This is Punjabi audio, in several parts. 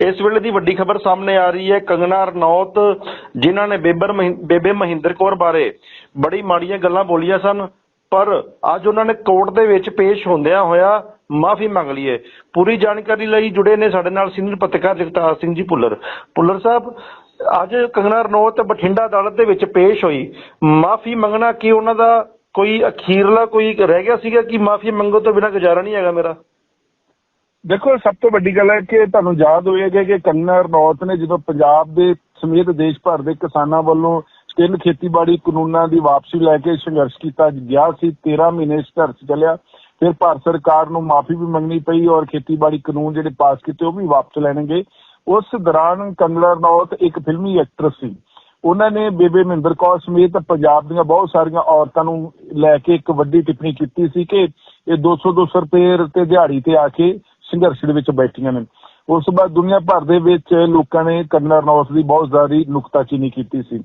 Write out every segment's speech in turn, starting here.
ਇਸ ਵੇਲੇ ਦੀ ਵੱਡੀ ਖਬਰ ਸਾਹਮਣੇ ਆ ਰਹੀ ਹੈ। ਕੰਗਨਾ ਰਣੌਤ, ਜਿਨ੍ਹਾਂ ਨੇ ਬੇਬਰ ਮਹਿੰ- ਬੇਬੇ ਮਹਿੰਦਰ ਕੌਰ ਬਾਰੇ ਬੜੀ ਮਾੜੀਆਂ ਗੱਲਾਂ ਬੋਲੀਆਂ ਸਨ, ਪਰ ਅੱਜ ਉਹਨਾਂ ਨੇ ਕੋਰਟ ਦੇ ਵਿੱਚ ਪੇਸ਼ ਹੁੰਦਿਆਂ ਹੋਇਆ ਮਾਫੀ ਮੰਗ ਲਈ ਹੈ ਪੂਰੀ ਜਾਣਕਾਰੀ ਲਈ ਜੁੜੇ ਨੇ ਸਾਡੇ ਨਾਲ ਸੀਨੀਅਰ ਪੱਤਰਕਾਰ ਜਗਤਾਰ ਸਿੰਘ ਜੀ ਭੁੱਲਰ। ਭੁੱਲਰ ਸਾਹਿਬ, ਅੱਜ ਕੰਗਨਾ ਰਣੌਤ ਬਠਿੰਡਾ ਅਦਾਲਤ ਦੇ ਵਿੱਚ ਪੇਸ਼ ਹੋਈ। ਮਾਫੀ ਮੰਗਣਾ ਕੀ ਉਹਨਾਂ ਦਾ ਕੋਈ ਅਖੀਰਲਾ ਕੋਈ ਰਹਿ ਗਿਆ ਸੀਗਾ ਕਿ ਮਾਫੀ ਮੰਗੋ ਤੋਂ ਬਿਨਾਂ ਗੁਜ਼ਾਰਾ ਨਹੀਂ ਹੈਗਾ ਮੇਰਾ? ਦੇਖੋ, ਸਭ ਤੋਂ ਵੱਡੀ ਗੱਲ ਹੈ ਕਿ ਤੁਹਾਨੂੰ ਯਾਦ ਹੋਏਗਾ ਕਿ ਕੰਗਨਾ ਰਣੌਤ ਨੇ ਜਦੋਂ ਪੰਜਾਬ ਦੇ ਸਮੇਤ ਦੇਸ਼ ਭਰ ਦੇ ਕਿਸਾਨਾਂ ਵੱਲੋਂ ਤਿੰਨ ਖੇਤੀਬਾੜੀ ਕਾਨੂੰਨਾਂ ਦੀ ਵਾਪਸੀ ਲੈ ਕੇ ਸੰਘਰਸ਼ ਕੀਤਾ ਗਿਆ ਸੀ 13 ਮਹੀਨੇ ਸੰਘਰਸ਼ ਚੱਲਿਆ, ਫਿਰ ਭਾਰਤ ਸਰਕਾਰ ਨੂੰ ਮਾਫੀ ਵੀ ਮੰਗਣੀ ਪਈ ਔਰ ਖੇਤੀਬਾੜੀ ਕਾਨੂੰਨ ਜਿਹੜੇ ਪਾਸ ਕੀਤੇ ਉਹ ਵੀ ਵਾਪਸ ਲੈਣਗੇ। ਉਸ ਦੌਰਾਨ ਕੰਗਨਾ ਰਣੌਤ ਇੱਕ ਫਿਲਮੀ ਐਕਟਰਸ ਸੀ। ਉਹਨਾਂ ਨੇ ਬੇਬੇ ਮਹਿੰਦਰ ਕੌਰ ਸਮੇਤ ਪੰਜਾਬ ਦੀਆਂ ਬਹੁਤ ਸਾਰੀਆਂ ਔਰਤਾਂ ਨੂੰ ਲੈ ਕੇ ਇੱਕ ਵੱਡੀ ਟਿੱਪਣੀ ਕੀਤੀ ਸੀ ਕਿ ਇਹ 200 200 ਰੁਪਏ ਤੇ ਦਿਹਾੜੀ ਤੇ ਆ ਕੇ ਸੰਘਰਸ਼ ਦੇ ਵਿੱਚ ਬੈਠੀਆਂ ਨੇ। ਉਸ ਤੋਂ ਬਾਅਦ ਦੁਨੀਆ ਭਰ ਦੇ ਵਿੱਚ ਲੋਕਾਂ ਨੇ ਕੰਗਨਾ ਰਣੌਤ ਦੀ ਬਹੁਤ ਜ਼ਿਆਦਾ ਨੁਕਤਾਚੀਨੀ ਕੀਤੀ ਸੀ।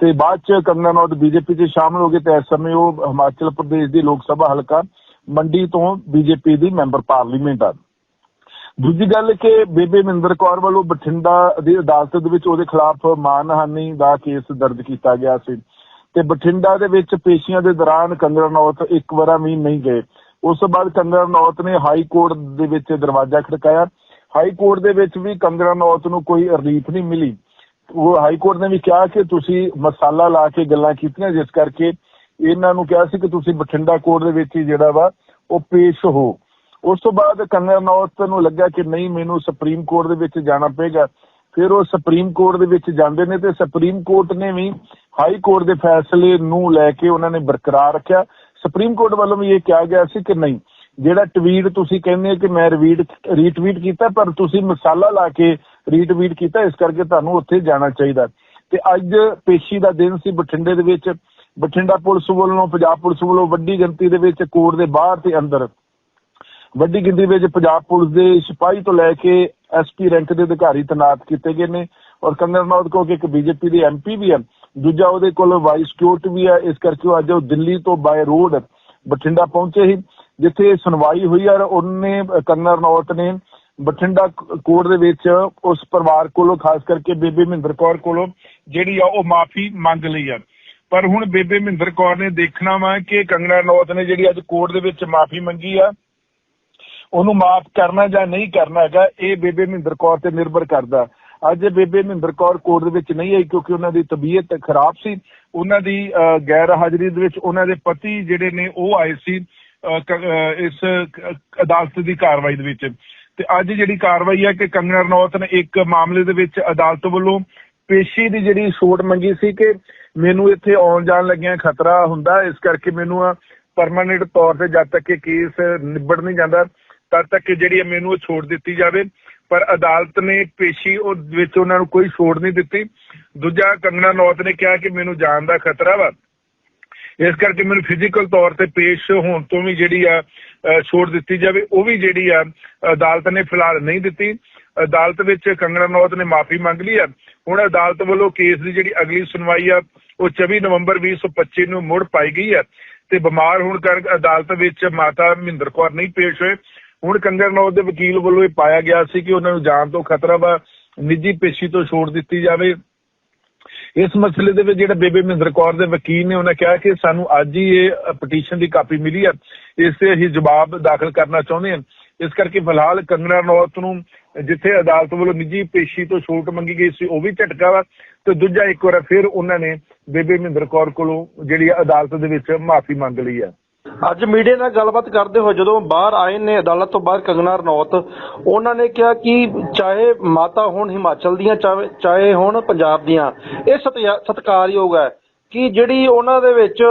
ਤੇ ਬਾਅਦ ਚ ਕੰਗਨਾ ਰਣੌਤ ਬੀਜੇਪੀ 'ਚ ਸ਼ਾਮਲ ਹੋ ਗਏ ਤੇ ਇਸ ਸਮੇਂ ਉਹ ਹਿਮਾਚਲ ਪ੍ਰਦੇਸ਼ ਦੀ ਲੋਕ ਸਭਾ ਹਲਕਾ ਮੰਡੀ ਤੋਂ ਬੀਜੇਪੀ ਦੀ ਮੈਂਬਰ ਪਾਰਲੀਮੈਂਟ ਆ। ਦੂਜੀ ਗੱਲ ਕਿ ਬੇਬੇ ਮਿੰਦਰ ਕੌਰ ਵੱਲੋਂ ਬਠਿੰਡਾ ਦੀ ਅਦਾਲਤ ਦੇ ਵਿੱਚ ਉਹਦੇ ਖਿਲਾਫ ਮਾਨਹਾਨੀ ਦਾ ਕੇਸ ਦਰਜ ਕੀਤਾ ਗਿਆ ਸੀ। ਤੇ ਬਠਿੰਡਾ ਦੇ ਵਿੱਚ ਪੇਸ਼ੀਆਂ ਦੇ ਦੌਰਾਨ ਕੰਗਨਾ ਰਣੌਤ ਇੱਕ ਵਾਰਾ ਵੀ ਨਹੀਂ ਗਏ। ਉਸ ਤੋਂ ਬਾਅਦ ਕੰਗਨਾ ਰਣੌਤ ਨੇ ਹਾਈ ਕੋਰਟ ਦੇ ਵਿੱਚ ਦਰਵਾਜ਼ਾ ਖੜਕਾਇਆ। ਹਾਈ ਕੋਰਟ ਦੇ ਵਿੱਚ ਵੀ ਕੰਗਨਾ ਰਣੌਤ ਨੂੰ ਕੋਈ ਰਿਲੀਫ ਨਹੀਂ ਮਿਲੀ। ਉਹ ਹਾਈ ਕੋਰਟ ਨੇ ਵੀ ਕਿਹਾ ਕਿ ਤੁਸੀਂ ਮਸਾਲਾ ਲਾ ਕੇ ਗੱਲਾਂ ਕੀਤੀਆਂ, ਜਿਸ ਕਰਕੇ ਇਹਨਾਂ ਨੂੰ ਕਿਹਾ ਸੀ ਕਿ ਤੁਸੀਂ ਬਠਿੰਡਾ ਕੋਰਟ ਦੇ ਵਿੱਚ ਹੀ ਜਿਹੜਾ ਵਾ, ਉਹ ਪੇਸ਼ ਹੋ। ਉਸ ਤੋਂ ਬਾਅਦ ਕੰਗਨਾ ਰਣੌਤ ਨੂੰ ਲੱਗਾ ਕਿ ਨਹੀਂ, ਮੈਨੂੰ ਸੁਪਰੀਮ ਕੋਰਟ ਦੇ ਵਿੱਚ ਜਾਣਾ ਪਏਗਾ। ਫਿਰ ਉਹ ਸੁਪਰੀਮ ਕੋਰਟ ਦੇ ਵਿੱਚ ਜਾਂਦੇ ਨੇ ਤੇ ਸੁਪਰੀਮ ਕੋਰਟ ਨੇ ਵੀ ਹਾਈ ਕੋਰਟ ਦੇ ਫੈਸਲੇ ਨੂੰ ਲੈ ਕੇ ਉਹਨਾਂ ਨੇ ਬਰਕਰਾਰ ਰੱਖਿਆ। ਸੁਪਰੀਮ ਕੋਰਟ ਵੱਲੋਂ ਵੀ ਇਹ ਕਿਹਾ ਗਿਆ ਸੀ ਕਿ ਨਹੀਂ, ਜਿਹੜਾ ਟਵੀਟ ਤੁਸੀਂ ਕਹਿੰਦੇ ਹੋ ਕਿ ਮੈਂ ਰੀਟ ਰੀਟਵੀਟ ਕੀਤਾ, ਪਰ ਤੁਸੀਂ ਮਸਾਲਾ ਲਾ ਕੇ ਰੀਟਵੀਟ ਕੀਤਾ, ਇਸ ਕਰਕੇ ਤੁਹਾਨੂੰ ਉੱਥੇ ਜਾਣਾ ਚਾਹੀਦਾ। ਤੇ ਅੱਜ ਪੇਸ਼ੀ ਦਾ ਦਿਨ ਸੀ ਬਠਿੰਡੇ ਦੇ ਵਿੱਚ। ਬਠਿੰਡਾ ਪੁਲਿਸ ਵੱਲੋਂ, ਪੰਜਾਬ ਪੁਲਿਸ ਵੱਲੋਂ ਵੱਡੀ ਗਿਣਤੀ ਦੇ ਵਿੱਚ ਕੋਰਟ ਦੇ ਬਾਹਰ ਤੇ ਅੰਦਰ। ਵੱਡੀ ਗਿਣਤੀ ਵਿੱਚ ਪੰਜਾਬ ਪੁਲਿਸ ਦੇ ਸਿਪਾਹੀ ਤੋਂ ਲੈ ਕੇ ਐਸਪੀ ਰੈਂਕ ਦੇ ਅਧਿਕਾਰੀ ਤੈਨਾਤ ਕੀਤੇ ਗਏ ਨੇ। ਔਰ ਕੰਗਨਾ ਰਣੌਤ ਕੋ ਕਿ ਇੱਕ ਬੀਜੇਪੀ ਦੇ ਐਮਪੀ ਵੀ ਹੈ ਦੂਜਾ ਉਹਦੇ ਕੋਲ ਵਾਈ ਸਿਕਿਉਰਿਟੀ ਵੀ ਹੈ, ਇਸ ਕਰਕੇ ਉਹ ਅੱਜ ਉਹ ਦਿੱਲੀ ਤੋਂ ਬਾਈ ਰੋਡ ਬਠਿੰਡਾ ਪਹੁੰਚੇ ਸੀ, ਜਿੱਥੇ ਸੁਣਵਾਈ ਹੋਈ ਔਰ ਉਹਨੇ ਕੰਗਨਾ ਰਣੌਤ ਨੇ ਬਠਿੰਡਾ ਕੋਰਟ ਦੇ ਵਿੱਚ ਉਸ ਪਰਿਵਾਰ ਕੋਲੋਂ, ਖਾਸ ਕਰਕੇ ਬੇਬੇ ਮਹਿੰਦਰ ਕੌਰ ਕੋਲੋਂ, ਜਿਹੜੀ ਆ ਉਹ ਮਾਫੀ ਮੰਗ ਲਈ ਆ। ਪਰ ਹੁਣ ਬੇਬੇ ਮਹਿੰਦਰ ਕੌਰ ਨੇ ਦੇਖਣਾ ਵਾ ਕਿ ਕੰਗਣਾ ਰਣੌਤ ਨੇ ਜਿਹੜੀ ਅੱਜ ਕੋਰਟ ਦੇ ਵਿੱਚ ਮਾਫੀ ਮੰਗੀ ਆ, ਉਹਨੂੰ ਮਾਫ ਕਰਨਾ ਜਾਂ ਨਹੀਂ ਕਰਨਾ ਹੈਗਾ, ਇਹ ਬੇਬੇ ਮਹਿੰਦਰ ਕੌਰ ਤੇ ਨਿਰਭਰ ਕਰਦਾ। ਅੱਜ ਬੇਬੇ ਮਹਿੰਦਰ ਕੌਰ ਕੋਰਟ ਦੇ ਵਿੱਚ ਨਹੀਂ ਆਈ ਕਿਉਂਕਿ ਉਹਨਾਂ ਦੀ ਤਬੀਅਤ ਖਰਾਬ ਸੀ। ਉਹਨਾਂ ਦੀ ਅਹ, ਗੈਰ ਹਾਜ਼ਰੀ ਦੇ ਵਿੱਚ ਉਹਨਾਂ ਦੇ ਪਤੀ ਜਿਹੜੇ ਨੇ ਉਹ ਆਏ ਸੀ ਇਸ ਅਦਾਲਤ ਦੀ ਕਾਰਵਾਈ ਦੇ ਵਿੱਚ। ਤੇ ਅੱਜ ਜਿਹੜੀ ਕਾਰਵਾਈ ਹੈ ਕਿ ਕੰਗਨਾ ਰਣੌਤ ਨੇ ਇੱਕ ਮਾਮਲੇ ਦੇ ਵਿੱਚ ਅਦਾਲਤ ਵੱਲੋਂ ਪੇਸ਼ੀ ਦੀ ਜਿਹੜੀ ਛੋਟ ਮੰਗੀ ਸੀ ਕਿ ਮੈਨੂੰ ਇੱਥੇ ਆਉਣ ਜਾਣ ਲੱਗਿਆਂ ਖਤਰਾ ਹੁੰਦਾ। ਇਸ ਕਰਕੇ ਮੈਨੂੰ ਪਰਮਾਨੈਂਟ ਤੌਰ ਤੇ ਜਦ ਤੱਕ ਇਹ ਕੇਸ ਨਿਬੜ ਨਹੀਂ ਜਾਂਦਾ ਤਦ ਤੱਕ ਜਿਹੜੀ ਹੈ ਮੈਨੂੰ ਉਹ ਛੋਟ ਦਿੱਤੀ ਜਾਵੇ। ਪਰ ਅਦਾਲਤ ਨੇ ਪੇਸ਼ੀ ਉਹ ਵਿੱਚ ਉਹਨਾਂ ਨੂੰ ਕੋਈ ਛੋਟ ਨਹੀਂ ਦਿੱਤੀ। ਦੂਜਾ ਕੰਗਨਾ ਨੌਤ ਨੇ ਕਿਹਾ ਕਿ ਮੈਨੂੰ ਜਾਨ ਦਾ ਖਤਰਾ ਵਾ। ਇਸ ਕਰਕੇ ਮੈਨੂੰ ਫਿਜ਼ੀਕਲ ਤੌਰ ਤੇ ਪੇਸ਼ ਹੋਣ ਤੋਂ ਵੀ ਜਿਹੜੀ ਆ ਛੋੜ ਦਿੱਤੀ ਜਾਵੇ, ਉਹ ਵੀ ਜਿਹੜੀ ਆ, ਅਦਾਲਤ ਨੇ ਫਿਲਹਾਲ ਨਹੀਂ ਦਿੱਤੀ। ਅਦਾਲਤ ਵਿੱਚ ਕੰਗਣਾ ਨੌਤ ਨੇ ਮਾਫੀ ਮੰਗ ਲਈ ਆ। ਹੁਣ ਅਦਾਲਤ ਵੱਲੋਂ ਕੇਸ ਦੀ ਜਿਹੜੀ ਅਗਲੀ ਸੁਣਵਾਈ ਆ, ਉਹ 24 ਨਵੰਬਰ 2025 ਨੂੰ ਮੁੜ ਪਾਈ ਗਈ ਆ। ਤੇ ਬਿਮਾਰ ਹੋਣ ਕਾਰਨ ਅਦਾਲਤ ਵਿੱਚ ਮਾਤਾ ਮਹਿੰਦਰ ਕੌਰ ਨਹੀਂ ਪੇਸ਼ ਹੋਏ। ਹੁਣ ਕੰਗਨਾ ਰਣੌਤ ਦੇ ਵਕੀਲ ਵੱਲੋਂ ਇਹ ਪਾਇਆ ਗਿਆ ਸੀ ਕਿ ਉਹਨਾਂ ਨੂੰ ਜਾਨ ਤੋਂ ਖਤਰਾ ਵਾ, ਨਿੱਜੀ ਪੇਸ਼ੀ ਤੋਂ ਛੋੜ ਦਿੱਤੀ ਜਾਵੇ। ਇਸ ਮਸਲੇ ਦੇ ਵਿੱਚ ਜਿਹੜਾ ਬੇਬੇ ਮਹਿੰਦਰ ਕੌਰ ਦੇ ਵਕੀਲ ਨੇ, ਉਹਨਾਂ ਕਿਹਾ ਕਿ ਸਾਨੂੰ ਅੱਜ ਹੀ ਇਹ ਪਟੀਸ਼ਨ ਦੀ ਕਾਪੀ ਮਿਲੀ ਹੈ ਇਸ ਤੇ ਅਸੀਂ ਜਵਾਬ ਦਾਖਲ ਕਰਨਾ ਚਾਹੁੰਦੇ ਹਾਂ। ਇਸ ਕਰਕੇ ਫਿਲਹਾਲ ਕੰਗਨਾ ਰਣੌਤ ਨੂੰ ਜਿੱਥੇ ਅਦਾਲਤ ਵੱਲੋਂ ਨਿੱਜੀ ਪੇਸ਼ੀ ਤੋਂ ਛੋਟ ਮੰਗੀ ਗਈ ਸੀ, ਉਹ ਵੀ ਝਟਕਾ ਵਾ। ਤੇ ਦੂਜਾ ਇੱਕ ਵਾਰ ਫਿਰ ਉਹਨਾਂ ਨੇ ਬੇਬੇ ਮਹਿੰਦਰ ਕੌਰ ਕੋਲੋਂ ਜਿਹੜੀ ਅਦਾਲਤ ਦੇ ਵਿੱਚ ਮਾਫੀ ਮੰਗ ਲਈ ਹੈ ਅੱਜ ਮੀਡੀਆ ਨਾਲ ਗੱਲਬਾਤ ਕਰਦੇ ਹੋਏ ਜਦੋਂ ਬਾਹਰ ਆਏ ਨੇ ਅਦਾਲਤ ਤੋਂ ਬਾਹਰ ਕੰਗਨਾ ਰਣੌਤ, ਉਹਨਾਂ ਨੇ ਕਿਹਾ ਕਿ ਚਾਹੇ ਮਾਤਾ ਹੋਣ ਹਿਮਾਚਲ ਦੀਆਂ, ਚਾਹੇ- ਚਾਹੇ ਹੋਣ ਪੰਜਾਬ ਦੀਆਂ, ਇਹ ਸਤਿਆ- ਸਤਿਕਾਰਯੋਗ ਹੈ ਕਿ ਜਿਹੜੀ ਉਹਨਾਂ ਦੇ ਵਿੱਚ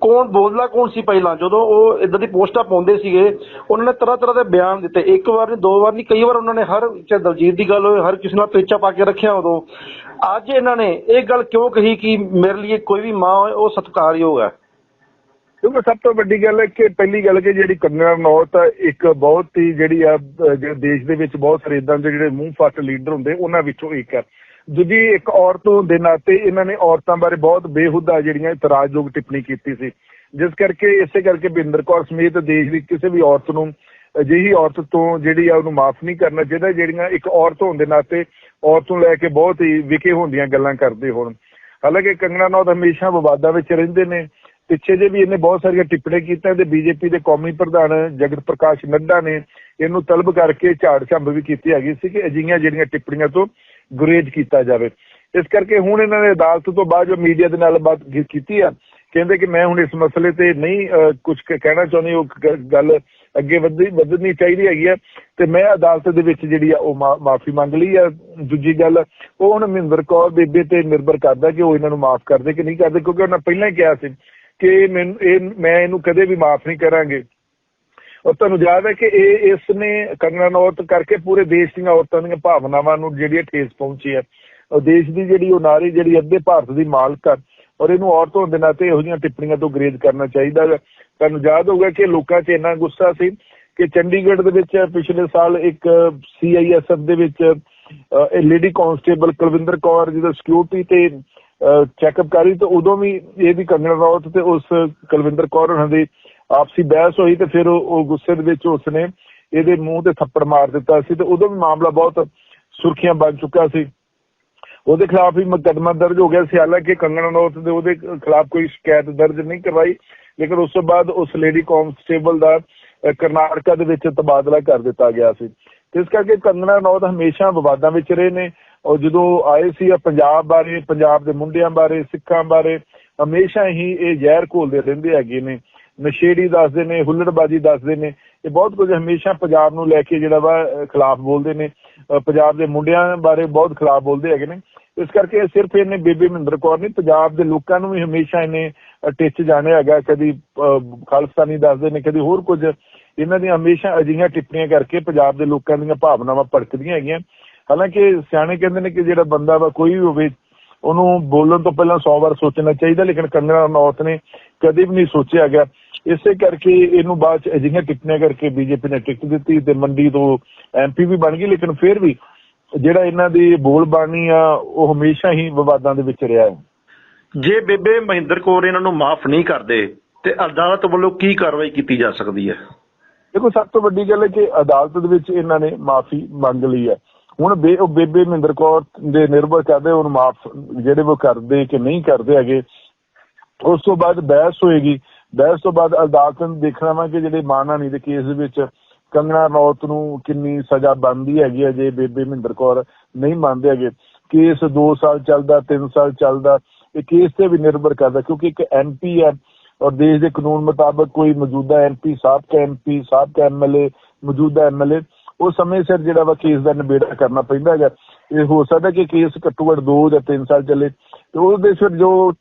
ਕੌਣ ਬੋਲਦਾ, ਕੌਣ ਸੀ ਪਹਿਲਾਂ? ਜਦੋਂ ਉਹ ਇਦਾਂ ਦੀ ਪੋਸਟਾਂ ਪਾਉਂਦੇ ਸੀਗੇ, ਉਹਨਾਂ ਨੇ ਤਰ੍ਹਾਂ ਤਰ੍ਹਾਂ ਦੇ ਬਿਆਨ ਦਿੱਤੇ। ਇੱਕ ਵਾਰ ਨਹੀਂ, ਦੋ ਵਾਰ ਨਹੀਂ, ਕਈ ਵਾਰ ਉਹਨਾਂ ਨੇ ਹਰ ਚਾਹੇ ਦਲਜੀਤ ਦੀ ਗੱਲ ਹੋਏ, ਹਰ ਕਿਸੇ ਨਾਲ ਪੇਚਾ ਪਾ ਕੇ ਰੱਖਿਆ ਉਦੋਂ। ਅੱਜ ਇਹਨਾਂ ਨੇ ਇਹ ਗੱਲ ਕਿਉਂ ਕਹੀ ਕਿ ਮੇਰੇ ਲਈ ਕੋਈ ਵੀ ਮਾਂ ਹੋਏ, ਉਹ ਸਤਿਕਾਰਯੋਗ ਹੈ? ਕਿਉਂਕਿ ਸਭ ਤੋਂ ਵੱਡੀ ਗੱਲ ਹੈ ਕਿ ਪਹਿਲੀ ਗੱਲ ਕਿ ਜਿਹੜੀ ਕੰਗਨਾ ਰਣੌਤ ਇੱਕ ਬਹੁਤ ਹੀ ਜਿਹੜੀ ਆ ਦੇਸ਼ ਦੇ ਵਿੱਚ ਬਹੁਤ ਸਾਰੇ ਇਦਾਂ ਦੇ ਜਿਹੜੇ ਮੂੰਹ ਫੱਟ ਲੀਡਰ ਹੁੰਦੇ, ਉਹਨਾਂ ਵਿੱਚੋਂ ਇੱਕ ਹੈ ਦੂਜੀ, ਇੱਕ ਔਰਤ ਹੋਣ ਦੇ ਨਾਤੇ ਇਹਨਾਂ ਨੇ ਔਰਤਾਂ ਬਾਰੇ ਬਹੁਤ ਬੇਹੁਦਾ ਜਿਹੜੀਆਂ ਇਤਰਾਜ਼ਯੋਗ ਟਿੱਪਣੀ ਕੀਤੀ ਸੀ। ਜਿਸ ਕਰਕੇ, ਇਸੇ ਕਰਕੇ ਬਿੰਦਰ ਕੌਰ ਸਮੇਤ ਦੇਸ਼ ਦੀ ਕਿਸੇ ਵੀ ਔਰਤ ਨੂੰ, ਅਜਿਹੀ ਔਰਤ ਤੋਂ ਜਿਹੜੀ ਆ, ਉਹਨੂੰ ਮਾਫ ਨਹੀਂ ਕਰਨਾ ਚਾਹੀਦਾ, ਜਿਹੜੀਆਂ ਇੱਕ ਔਰਤ ਹੋਣ ਦੇ ਨਾਤੇ ਔਰਤ ਨੂੰ ਲੈ ਕੇ ਬਹੁਤ ਹੀ ਵਿਕੇ ਹੁੰਦੀਆਂ ਗੱਲਾਂ ਕਰਦੇ ਹੋਣ। ਹਾਲਾਂਕਿ ਕੰਗਣਾ ਨੌਤ ਹਮੇਸ਼ਾ ਵਿਵਾਦਾਂ ਵਿੱਚ ਰਹਿੰਦੇ ਨੇ ਪਿੱਛੇ ਜੇ ਵੀ ਇਹਨੇ ਬਹੁਤ ਸਾਰੀਆਂ ਟਿੱਪਣੀਆਂ ਕੀਤੀਆਂ ਤੇ ਬੀਜੇਪੀ ਦੇ ਕੌਮੀ ਪ੍ਰਧਾਨ ਜਗਤ ਪ੍ਰਕਾਸ਼ ਨੱਡਾ ਨੇ ਇਹਨੂੰ ਤਲਬ ਕਰਕੇ ਝਾੜ ਝੰਬ ਵੀ ਕੀਤੀ ਹੈਗੀ ਸੀ ਕਿ ਅਜਿਹੀਆਂ ਜਿਹੜੀਆਂ ਟਿੱਪਣੀਆਂ ਤੋਂ ਗੁਰੇਜ਼ ਕੀਤਾ ਜਾਵੇ। ਇਸ ਕਰਕੇ ਹੁਣ ਇਹਨਾਂ ਨੇ ਅਦਾਲਤ ਤੋਂ ਬਾਅਦ ਜੋ ਮੀਡੀਆ ਦੇ ਨਾਲ ਬਾਤ ਕੀਤੀ ਆ, ਕਹਿੰਦੇ ਕਿ ਮੈਂ ਹੁਣ ਇਸ ਮਸਲੇ ਤੇ ਨਹੀਂ ਕੁਝ ਕਹਿਣਾ ਚਾਹੁੰਦੀ, ਉਹ ਗੱਲ ਅੱਗੇ ਵਧਣੀ ਵਧਣੀ ਚਾਹੀਦੀ ਹੈਗੀ ਆ। ਤੇ ਮੈਂ ਅਦਾਲਤ ਦੇ ਵਿੱਚ ਜਿਹੜੀ ਆ, ਉਹ ਮਾਫੀ ਮੰਗ ਲਈ ਆ। ਦੂਜੀ ਗੱਲ, ਉਹ ਹੁਣ ਮਹਿੰਦਰ ਕੌਰ ਬੇਬੇ ਤੇ ਨਿਰਭਰ ਕਰਦਾ ਕਿ ਉਹ ਇਹਨਾਂ ਨੂੰ ਮਾਫ ਕਰਦੇ ਕਿ ਨਹੀਂ ਕਰਦੇ, ਕਿਉਂਕਿ ਉਹਨਾਂ ਪਹਿਲਾਂ ਹੀ ਕਿਹਾ ਸੀ ਕਿ ਮੈਨੂੰ ਇਹ, ਮੈਂ ਇਹਨੂੰ ਕਦੇ ਵੀ ਮਾਫ ਨਹੀਂ ਕਰਾਂਗੇ। ਔਰ ਤੁਹਾਨੂੰ ਯਾਦ ਹੈ ਕਿ ਇਹ, ਇਸ ਨੇ ਕੰਗਨਾ ਨੌਤ ਕਰਕੇ ਪੂਰੇ ਦੇਸ਼ ਦੀਆਂ ਔਰਤਾਂ ਦੀਆਂ ਭਾਵਨਾਵਾਂ ਨੂੰ ਜਿਹੜੀ ਠੇਸ ਪਹੁੰਚੀ ਹੈ। ਔਰ ਦੇਸ਼ ਦੀ ਜਿਹੜੀ ਉਹ ਨਾਰੀ, ਜਿਹੜੀ ਅੱਧੇ ਭਾਰਤ ਦੀ ਮਾਲਕ ਹੈ ਔਰ ਇਹਨੂੰ ਔਰਤ ਹੋਣ ਦੇ ਨਾਤੇ ਇਹੋ ਜਿਹੀਆਂ ਟਿੱਪਣੀਆਂ ਤੋਂ ਗਰੇਜ਼ ਕਰਨਾ ਚਾਹੀਦਾ ਹੈ। ਤੁਹਾਨੂੰ ਯਾਦ ਹੋਊਗਾ ਕਿ ਲੋਕਾਂ 'ਚ ਇੰਨਾ ਗੁੱਸਾ ਸੀ ਕਿ ਚੰਡੀਗੜ੍ਹ ਦੇ ਵਿੱਚ ਪਿਛਲੇ ਸਾਲ ਇੱਕ ਸੀਆਈਐਸਐਫ ਦੇ ਵਿੱਚ ਇਹ ਲੇਡੀ ਕਾਂਸਟੇਬਲ ਕੁਲਵਿੰਦਰ ਕੌਰ ਜਿਹਦਾ ਸਿਕਿਉਰਿਟੀ ਤੇ ਚੈੱਕਅਪ ਕਰੀ ਤਾਂ ਉਦੋਂ ਵੀ ਇਹਦੀ ਕੰਗਣਾ ਰੌਤ ਤੇ ਉਸ ਕੁਲਵਿੰਦਰ ਕੌਰ ਉਹਨਾਂ ਦੀ ਆਪਸੀ ਬਹਿਸ ਹੋਈ ਤੇ ਫਿਰ ਉਹ ਗੁੱਸੇ ਦੇ ਵਿੱਚ ਉਸਨੇ ਇਹਦੇ ਮੂੰਹ ਤੇ ਥੱਪੜ ਮਾਰ ਦਿੱਤਾ ਸੀ ਤੇ ਉਦੋਂ ਵੀ ਮਾਮਲਾ ਬਹੁਤ ਸੁਰਖੀਆਂ ਬਣ ਚੁੱਕਾ ਸੀ। ਉਹਦੇ ਖਿਲਾਫ ਵੀ ਮੁਕੱਦਮਾ ਦਰਜ ਹੋ ਗਿਆ ਸੀ। ਹਾਲਾਂਕਿ ਕੰਗਣਾ ਰਣੌਤ ਦੇ ਉਹਦੇ ਖਿਲਾਫ ਕੋਈ ਸ਼ਿਕਾਇਤ ਦਰਜ ਨਹੀਂ ਕਰਵਾਈ, ਲੇਕਿਨ ਉਸ ਤੋਂ ਬਾਅਦ ਉਸ ਲੇਡੀ ਕਾਂਸਟੇਬਲ ਦਾ ਕਰਨਾਟਕਾ ਦੇ ਵਿੱਚ ਤਬਾਦਲਾ ਕਰ ਦਿੱਤਾ ਗਿਆ ਸੀ। ਇਸ ਕਰਕੇ ਕੰਗਣਾ ਰਣੌਤ ਹਮੇਸ਼ਾ ਵਿਵਾਦਾਂ ਵਿੱਚ ਰਹੇ ਨੇ। ਔਰ ਜਦੋਂ ਆਏ ਸੀ ਪੰਜਾਬ ਬਾਰੇ, ਪੰਜਾਬ ਦੇ ਮੁੰਡਿਆਂ ਬਾਰੇ, ਸਿੱਖਾਂ ਬਾਰੇ, ਹਮੇਸ਼ਾ ਹੀ ਇਹ ਜ਼ਹਿਰ ਘੋਲਦੇ ਰਹਿੰਦੇ ਹੈਗੇ ਨੇ। ਨਸ਼ੇੜੀ ਦੱਸਦੇ ਨੇ, ਹੁੱਲੜਬਾਜੀ ਦੱਸਦੇ ਨੇ। ਇਹ ਬਹੁਤ ਕੁਝ ਹਮੇਸ਼ਾ ਪੰਜਾਬ ਨੂੰ ਲੈ ਕੇ ਜਿਹੜਾ ਵਾ ਖਿਲਾਫ ਬੋਲਦੇ ਨੇ। ਪੰਜਾਬ ਦੇ ਮੁੰਡਿਆਂ ਬਾਰੇ ਬਹੁਤ ਖਿਲਾਫ ਬੋਲਦੇ ਹੈਗੇ ਨੇ। ਇਸ ਕਰਕੇ ਸਿਰਫ ਇਹਨੇ ਬੇਬੇ ਮਹਿੰਦਰ ਕੌਰ ਨਹੀਂ, ਪੰਜਾਬ ਦੇ ਲੋਕਾਂ ਨੂੰ ਵੀ ਹਮੇਸ਼ਾ ਇਹਨੇ ਟਿੱਚ ਜਾਣਿਆ ਹੈਗਾ। ਕਦੀ ਖਾਲਸਤਾਨੀ ਦੱਸਦੇ ਨੇ, ਕਦੀ ਹੋਰ ਕੁਝ। ਇਹਨਾਂ ਦੀਆਂ ਹਮੇਸ਼ਾ ਅਜਿਹੀਆਂ ਟਿੱਪਣੀਆਂ ਕਰਕੇ ਪੰਜਾਬ ਦੇ ਲੋਕਾਂ ਦੀਆਂ ਭਾਵਨਾਵਾਂ ਭੜਕਦੀਆਂ ਹੈਗੀਆਂ। ਹਾਲਾਂਕਿ ਸਿਆਣੇ ਕਹਿੰਦੇ ਨੇ ਕਿ ਜਿਹੜਾ ਬੰਦਾ ਵਾ ਕੋਈ ਵੀ ਹੋਵੇ, ਉਹਨੂੰ ਬੋਲਣ ਤੋਂ ਪਹਿਲਾਂ 100 ਵਾਰ ਸੋਚਣਾ ਚਾਹੀਦਾ, ਲੇਕਿਨ ਕੰਗਣਾ ਰਣੌਤ ਨੇ ਕਦੇ ਵੀ ਨਹੀਂ ਸੋਚਿਆ ਗਿਆ ਇਸੇ ਕਰਕੇ ਇਹਨੂੰ ਬਾਅਦ ਚ ਅਜਿਹੀਆਂ ਟਿੱਪਣੀਆਂ ਕਰਕੇ ਬੀਜੇਪੀ ਨੇ ਟਿਕਟ ਦਿੱਤੀ ਤੇ ਮੰਡੀ ਤੋਂ ਐਮਪੀ ਵੀ ਬਣ ਗਈ, ਲੇਕਿਨ ਫਿਰ ਵੀ ਜਿਹੜਾ ਇਹਨਾਂ ਦੀ ਬੋਲ ਬਾਣੀ ਆ, ਉਹ ਹਮੇਸ਼ਾ ਹੀ ਵਿਵਾਦਾਂ ਦੇ ਵਿੱਚ ਰਿਹਾ ਹੈ। ਜੇ ਬੇਬੇ ਮਹਿੰਦਰ ਕੌਰ ਇਹਨਾਂ ਨੂੰ ਮਾਫ ਨਹੀਂ ਕਰਦੇ, ਤੇ ਅਦਾਲਤ ਵੱਲੋਂ ਕੀ ਕਾਰਵਾਈ ਕੀਤੀ ਜਾ ਸਕਦੀ ਹੈ? ਦੇਖੋ, ਸਭ ਤੋਂ ਵੱਡੀ ਗੱਲ ਹੈ ਕਿ ਅਦਾਲਤ ਦੇ ਵਿੱਚ ਇਹਨਾਂ ਨੇ ਮਾਫੀ ਮੰਗ ਲਈ ਹੈ। ਹੁਣ ਬੇਬੇ ਮਹਿੰਦਰ ਕੌਰ ਦੇ ਨਿਰਭਰ ਕਰਦੇ, ਉਹਨੂੰ ਮਾਫ ਜਿਹੜੇ ਉਹ ਕਰਦੇ ਕਿ ਨਹੀਂ ਕਰਦੇ ਹੈਗੇ, ਉਸ ਤੋਂ ਬਾਅਦ ਬਹਿਸ ਹੋਏਗੀ। ਬਹਿਸ ਤੋਂ ਬਾਅਦ ਅਦਾਲਤ ਨੇ ਦੇਖਣਾ ਵਾ ਕਿ ਜਿਹੜੇ ਮਾਨਾਨੀ ਦੇ ਕੇਸ ਦੇ ਵਿੱਚ ਕੰਗਣਾ ਰੌਤ ਨੂੰ ਕਿੰਨੀ ਸਜ਼ਾ ਬਣਦੀ ਹੈਗੀ ਹੈ, ਜੇ ਬੇਬੇ ਮਹਿੰਦਰ ਕੌਰ ਨਹੀਂ ਮੰਨਦੇ ਹੈਗੇ। ਕੇਸ 2 ਸਾਲ ਚੱਲਦਾ 3 ਸਾਲ ਚੱਲਦਾ। ਇਹ ਕੇਸ ਤੇ ਵੀ ਨਿਰਭਰ ਕਰਦਾ, ਕਿਉਂਕਿ ਇੱਕ ਐਮਪੀ ਹੈ ਔਰ ਦੇਸ਼ ਦੇ ਕਾਨੂੰਨ ਮੁਤਾਬਕ ਕੋਈ ਮੌਜੂਦਾ ਐਮਪੀ ਸਾਬਕਾ ਐਮਪੀ ਸਾਬਕਾ ਐਮਐਲਏ ਮੌਜੂਦਾ ਐਮਐਲਏ ਉਹ ਸਮੇਂ ਸਿਰ ਜਿਹੜਾ ਵਾ ਕੇਸ ਦਾ ਨਿਬੇੜਾ ਕਰਨਾ ਪੈਂਦਾ ਹੈਗਾ। ਇਹ ਹੋ ਸਕਦਾ ਕਿ ਕੇਸ ਘੱਟੋ ਘੱਟ 2 ਜਾਂ 3 ਸਾਲ ਚੱਲੇ। ਤੇ ਉਹਦੇ ਸਿਰ ਜੋ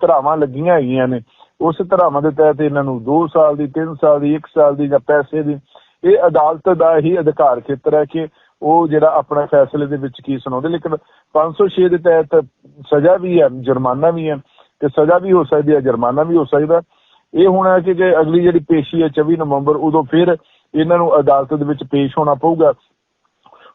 ਧਰਾਵਾਂ ਲੱਗੀਆਂ ਹੈਗੀਆਂ ਨੇ, ਉਸ ਧਰਾਵਾਂ ਦੇ ਤਹਿਤ ਇਹਨਾਂ ਨੂੰ 2 ਸਾਲ ਦੀ 3 ਸਾਲ ਦੀ 1 ਸਾਲ ਦੀ ਜਾਂ ਪੈਸੇ ਦੀ, ਇਹ ਅਦਾਲਤ ਦਾ ਹੀ ਅਧਿਕਾਰ ਖੇਤਰ ਹੈ ਕਿ ਉਹ ਜਿਹੜਾ ਆਪਣਾ ਫੈਸਲੇ ਦੇ ਵਿੱਚ ਕੀ ਸੁਣਾਉਂਦੇ। ਲੇਕਿਨ 506 ਦੇ ਤਹਿਤ ਸਜ਼ਾ ਵੀ ਹੈ, ਜੁਰਮਾਨਾ ਵੀ ਹੈ। ਤੇ ਸਜ਼ਾ ਵੀ ਹੋ ਸਕਦੀ ਹੈ, ਜੁਰਮਾਨਾ ਵੀ ਹੋ ਸਕਦਾ ਇਹ ਹੋਣਾ ਕਿ ਜੇ ਅਗਲੀ ਜਿਹੜੀ ਪੇਸ਼ੀ ਹੈ 24 ਨਵੰਬਰ, ਉਦੋਂ ਫਿਰ ਇਹਨਾਂ ਨੂੰ ਅਦਾਲਤ ਦੇ ਵਿੱਚ ਪੇਸ਼ ਹੋਣਾ ਪਊਗਾ।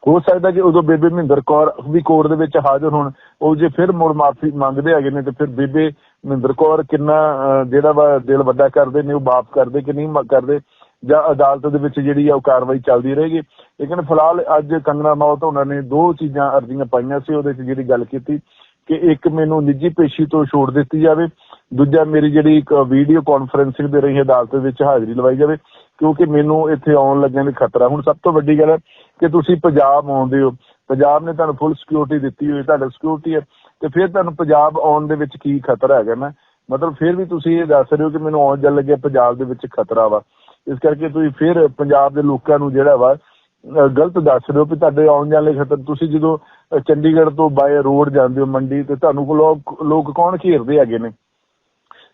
ਹੋ ਸਕਦਾ ਕਿ ਉਦੋਂ ਬੇਬੇ ਮਹਿੰਦਰ ਕੌਰ ਵੀ ਕੋਰਟ ਦੇ ਵਿੱਚ ਹਾਜ਼ਰ ਹੋਣ। ਉਹ ਜੇ ਫਿਰ ਮੁੜ ਮਾਫੀ ਮੰਗਦੇ ਹੈਗੇ ਨੇ, ਤੇ ਫਿਰ ਬੇਬੇ ਮਹਿੰਦਰ ਕੌਰ ਕਿੰਨਾ ਜਿਹੜਾ ਵਾ ਦਿਲ ਵੱਡਾ ਕਰਦੇ ਨੇ, ਉਹ ਮਾਫ ਕਰਦੇ ਕਿ ਨਹੀਂ ਕਰਦੇ, ਜਾਂ ਅਦਾਲਤ ਦੇ ਵਿੱਚ ਜਿਹੜੀ ਆ ਉਹ ਕਾਰਵਾਈ ਚੱਲਦੀ ਰਹੇਗੀ। ਲੇਕਿਨ ਫਿਲਹਾਲ ਅੱਜ ਕੰਗਨਾ ਮੌਤ ਉਹਨਾਂ ਨੇ ਦੋ ਚੀਜ਼ਾਂ ਅਰਜ਼ੀਆਂ ਪਾਈਆਂ ਸੀ, ਉਹਦੇ ਚ ਜਿਹੜੀ ਗੱਲ ਕੀਤੀ। ਕਿ ਇੱਕ ਮੈਨੂੰ ਨਿੱਜੀ ਪੇਸ਼ੀ ਤੋਂ ਛੋੜ ਦਿੱਤੀ ਜਾਵੇ। ਦੂਜਾ, ਮੇਰੀ ਜਿਹੜੀ ਇੱਕ ਵੀਡੀਓ ਕਾਨਫਰੈਂਸਿੰਗ ਦੇ ਰਹੀ ਅਦਾਲਤ ਵਿੱਚ ਹਾਜ਼ਰੀ ਲਵਾਈ ਜਾਵੇ, ਕਿਉਂਕਿ ਮੈਨੂੰ ਇੱਥੇ ਆਉਣ ਲੱਗਣ ਦੀ ਖਤਰਾ। ਹੁਣ ਸਭ ਤੋਂ ਵੱਡੀ ਗੱਲ ਹੈ ਕਿ ਤੁਸੀਂ ਪੰਜਾਬ ਆਉਂਦੇ ਹੋ। ਪੰਜਾਬ ਨੇ ਤੁਹਾਨੂੰ ਫੁੱਲ ਸਿਕਿਉਰਿਟੀ ਦਿੱਤੀ ਹੋਈ ਤੁਹਾਡਾ ਸਿਕਿਉਰਿਟੀ ਹੈ। ਤੇ ਫਿਰ ਤੁਹਾਨੂੰ ਪੰਜਾਬ ਆਉਣ ਦੇ ਵਿੱਚ ਕੀ ਖਤਰਾ ਹੈਗਾ? ਨਾ ਮਤਲਬ ਫਿਰ ਵੀ ਤੁਸੀਂ ਇਹ ਦੱਸ ਰਹੇ ਹੋ ਕਿ ਮੈਨੂੰ ਆਉਣ ਜਾਣ ਲੱਗਿਆ ਪੰਜਾਬ ਦੇ ਵਿੱਚ ਖਤਰਾ ਵਾ। ਇਸ ਕਰਕੇ ਤੁਸੀਂ ਫਿਰ ਪੰਜਾਬ ਦੇ ਲੋਕਾਂ ਨੂੰ ਜਿਹੜਾ ਵਾ ਗਲਤ ਦੱਸ ਰਹੇ ਹੋ ਕਿ ਤੁਹਾਡੇ ਆਉਣ ਜਾਣ ਲਈ ਖਤਰ। ਤੁਸੀਂ ਜਦੋਂ ਚੰਡੀਗੜ੍ਹ ਤੋਂ ਬਾਏ ਰੋਡ ਜਾਂਦੇ ਹੋ ਮੰਡੀ ਤੇ, ਤੁਹਾਨੂੰ ਲੋਕ ਲੋਕ ਕੌਣ ਘੇਰਦੇ ਹੈਗੇ ਨੇ?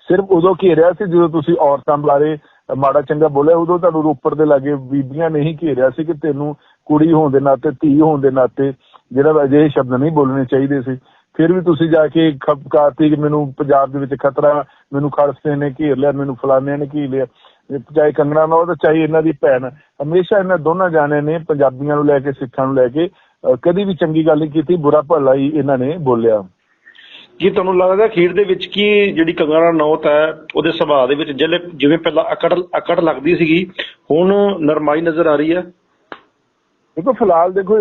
ਸਿਰਫ ਉਦੋਂ ਘੇਰਿਆ ਸੀ ਜਦੋਂ ਤੁਸੀਂ ਔਰਤਾਂ ਬਾਰੇ ਮਾੜਾ ਚੰਗਾ ਬੋਲਿਆ, ਉਦੋਂ ਤੁਹਾਨੂੰ ਰੋਪੜ ਦੇ ਲਾਗੇ ਬੀਬੀਆਂ ਨੇ ਹੀ ਘੇਰਿਆ ਸੀ ਕਿ ਤੈਨੂੰ ਕੁੜੀ ਹੋਣ ਦੇ ਨਾਤੇ, ਧੀ ਹੋਣ ਦੇ ਨਾਤੇ ਜਿਹੜਾ ਅਜਿਹੇ ਸ਼ਬਦ ਨਹੀਂ ਬੋਲਣੇ ਚਾਹੀਦੇ ਸੀ। ਫਿਰ ਵੀ ਤੁਸੀਂ ਜਾ ਕੇ ਖਪਕਾਤੀ ਕਿ ਮੈਨੂੰ ਪੰਜਾਬ ਦੇ ਵਿੱਚ ਖਤਰਾ, ਮੈਨੂੰ ਖੜਸਦੇ ਨੇ, ਘੇਰ ਲਿਆ, ਮੈਨੂੰ ਫਲਾਣੇ ਨੇ ਘੇਰ ਲਿਆ। ਚਾਹੇ ਕੰਗਣਾ ਨਾਲ ਤੇ ਚਾਹੇ ਇਹਨਾਂ ਦੀ ਭੈਣ। ਹਮੇਸ਼ਾ ਇਹਨਾਂ ਦੋਨਾਂ ਜਾਣੇ ਨੇ ਪੰਜਾਬੀਆਂ ਨੂੰ ਲੈ ਕੇ ਸਿੱਖਾਂ ਨੂੰ ਲੈ ਕੇ ਕਦੀ ਵੀ ਚੰਗੀ ਗੱਲ ਨਹੀਂ ਕੀਤੀ ਬੁਰਾ ਭਲਾ ਹੀ ਇਹਨਾਂ ਨੇ ਬੋਲਿਆ। ਕੀ ਤੁਹਾਨੂੰ ਲੱਗਦਾ ਅਖੀਰ ਦੇ ਵਿੱਚ ਕੀ ਜਿਹੜੀ ਕੰਗਨਾ ਰਣੌਤ ਹੈ ਉਹਦੇ ਸੁਭਾਅ ਦੇ ਵਿੱਚ ਜਿਵੇਂ ਪਹਿਲਾਂ ਅਕੜ ਅਕੜ ਲੱਗਦੀ ਸੀਗੀ ਹੁਣ ਨਰਮਾਈ ਨਜ਼ਰ ਆ ਰਹੀ ਹੈ? ਦੇਖੋ ਫਿਲਹਾਲ ਦੇਖੋ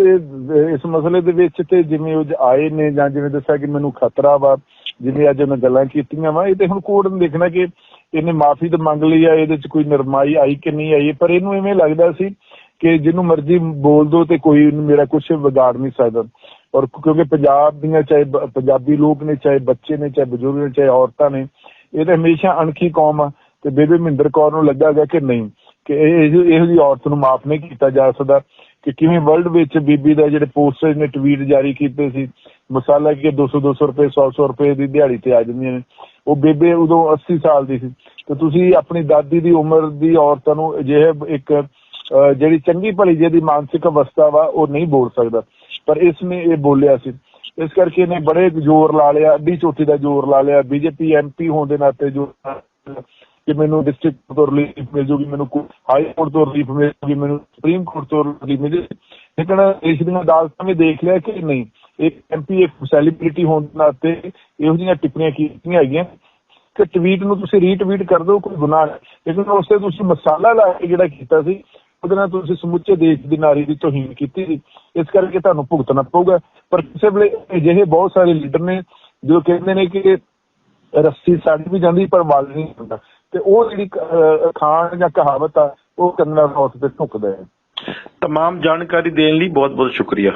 ਇਸ ਮਸਲੇ ਦੇ ਵਿੱਚ ਤੇ ਜਿਵੇਂ ਉਹ ਆਏ ਨੇ ਜਾਂ ਜਿਵੇਂ ਦੱਸਿਆ ਕਿ ਮੈਨੂੰ ਖਤਰਾ ਵਾ ਜਿਵੇਂ ਅੱਜ ਉਹਨਾਂ ਗੱਲਾਂ ਕੀਤੀਆਂ ਵਾ, ਇਹ ਤੇ ਹੁਣ ਕੋਰਟ ਨੂੰ ਦੇਖਣਾ ਕਿ ਇਹਨੇ ਮਾਫੀ ਤਾਂ ਮੰਗ ਲਈ ਆ, ਇਹਦੇ ਚ ਕੋਈ ਨਰਮਾਈ ਆਈ ਕਿ ਨਹੀਂ ਆਈ, ਪਰ ਇਹਨੂੰ ਐਵੇਂ ਲੱਗਦਾ ਸੀ ਕਿ ਜਿਹਨੂੰ ਮਰਜ਼ੀ ਬੋਲ ਦੋ ਤੇ ਕੋਈ ਮੇਰਾ ਕੁਝ ਵਿਗਾੜ ਨਹੀਂ ਸਕਦਾ। ਔਰ ਕਿਉਂਕਿ ਪੰਜਾਬ ਦੀਆਂ ਚਾਹੇ ਪੰਜਾਬੀ ਲੋਕ ਨੇ, ਚਾਹੇ ਬੱਚੇ ਨੇ, ਚਾਹੇ ਬਜ਼ੁਰਗ ਨੇ, ਚਾਹੇ ਔਰਤਾਂ ਨੇ, ਇਹ ਤਾਂ ਹਮੇਸ਼ਾ ਅਣਖੀ ਕੌਮ ਆ। ਤੇ ਬੇਬੇ ਮਹਿੰਦਰ ਕੌਰ ਨੂੰ ਲੱਗਾ ਕਿ ਨਹੀਂ, ਕਿ ਇਹ, ਇਹੋ ਇਹੋ ਜਿਹੀ ਔਰਤ ਨੂੰ ਮਾਫ ਨਹੀਂ ਕੀਤਾ ਜਾ ਸਕਦਾ। ਕਿ ਕਿਵੇਂ ਵਰਲਡ ਵਿੱਚ ਬੀਬੀ ਦਾ ਜਿਹੜੇ ਪੋਸਟਰ ਨੇ ਟਵੀਟ ਜਾਰੀ ਕੀਤੇ ਸੀ, ਮਸਾਲਾ ਕਿ 200 200 ਰੁਪਏ 100 100 ਰੁਪਏ ਦੀ ਦਿਹਾੜੀ ਤੇ ਆ ਜਾਂਦੀਆਂ ਨੇ। ਉਹ ਬੇਬੇ ਉਦੋਂ 80 ਸਾਲ ਦੀ ਸੀ। ਤੇ ਤੁਸੀਂ ਆਪਣੀ ਦਾਦੀ ਦੀ ਉਮਰ ਦੀ ਔਰਤਾਂ ਨੂੰ ਅਜਿਹੇ ਇੱਕ ਜਿਹੜੀ ਚੰਗੀ ਭਲੀ ਜਿਹਦੀ ਮਾਨਸਿਕ ਅਵਸਥਾ ਵਾ, ਉਹ ਨਹੀਂ ਬੋਲ ਸਕਦਾ। ਪਰ ਇਸ ਨੇ ਇਹ ਬੋਲਿਆ ਸੀ। ਇਸ ਕਰਕੇ ਇਹਨੇ ਬੜੇ ਜ਼ੋਰ ਲਾ ਲਿਆ ਅੱਡੀ ਚੋਟੀ ਦਾ ਜ਼ੋਰ ਲਾ ਲਿਆ। ਬੀਜੇਪੀ ਐਮਪੀ ਹੋਣ ਦੇ ਨਾਤੇ ਜੋ ਕਿ ਮੈਨੂੰ ਡਿਸਟ੍ਰਿਕਟ ਤੋਂ ਰਿਲੀਫ ਮਿਲ ਜੂਗੀ, ਮੈਨੂੰ ਹਾਈ ਕੋਰਟ ਤੋਂ ਰਿਲੀਫ ਮਿਲ ਜੂਗੀ, ਮੈਨੂੰ ਸੁਪਰੀਮ ਕੋਰਟ ਤੋਂ ਰਿਲੀਫ ਮਿਲ ਜੂਗੀ। ਲੇਕਿਨ ਇਸ ਦੀਆਂ ਅਦਾਲਤਾਂ ਨੇ ਦੇਖ ਲਿਆ ਕਿ ਨਹੀਂ, ਇੱਕ ਐਮਪੀ ਇੱਕ ਸੈਲੀਬ੍ਰਿਟੀ ਹੋਣ ਦੇ ਨਾਤੇ ਇਹੋ ਜਿਹੀਆਂ ਟਿੱਪਣੀਆਂ ਕੀਤੀਆਂ ਹੈਗੀਆਂ ਕਿ ਟਵੀਟ ਨੂੰ ਤੁਸੀਂ ਰੀਟਵੀਟ ਕਰ ਦਿਓ, ਕੋਈ ਗੁਨਾਹ ਨਹੀਂ। ਲੇਕਿਨ ਉਸ ਤੁਸੀਂ ਮਸਾਲਾ ਲਾ ਕੇ ਜਿਹੜਾ ਕੀਤਾ ਸੀ, ਉਹਦੇ ਨਾਲ ਤੁਸੀਂ ਸਮੁੱਚੇ ਦੇਸ਼ ਦੀ ਨਾਰੀ ਦੀ ਤੋਹੀਨ ਕੀਤੀ ਸੀ। ਇਸ ਕਰਕੇ ਤੁਹਾਨੂੰ ਭੁਗਤਣਾ ਪਊਗਾ। ਪਰ ਕਿਸੇ ਵੇਲੇ ਅਜਿਹੇ ਬਹੁਤ ਸਾਰੇ ਲੀਡਰ ਨੇ ਜੋ ਕਹਿੰਦੇ ਨੇ ਕਿ ਰੱਸੀ ਸੜ ਵੀ ਜਾਂਦੀ, ਪਰ ਮਾਲ ਨਹੀਂ ਹੁੰਦਾ। ਤੇ ਉਹ ਜਿਹੜੀ ਖਾਣ ਜਾਂ ਕਹਾਵਤ ਆ, ਉਹ ਕੰਨਾਂ ਰੋਸ ਤੇ ਝੁਕਦਾ ਹੈ। ਤਮਾਮ ਜਾਣਕਾਰੀ ਦੇਣ ਲਈ ਬਹੁਤ ਬਹੁਤ ਸ਼ੁਕਰੀਆ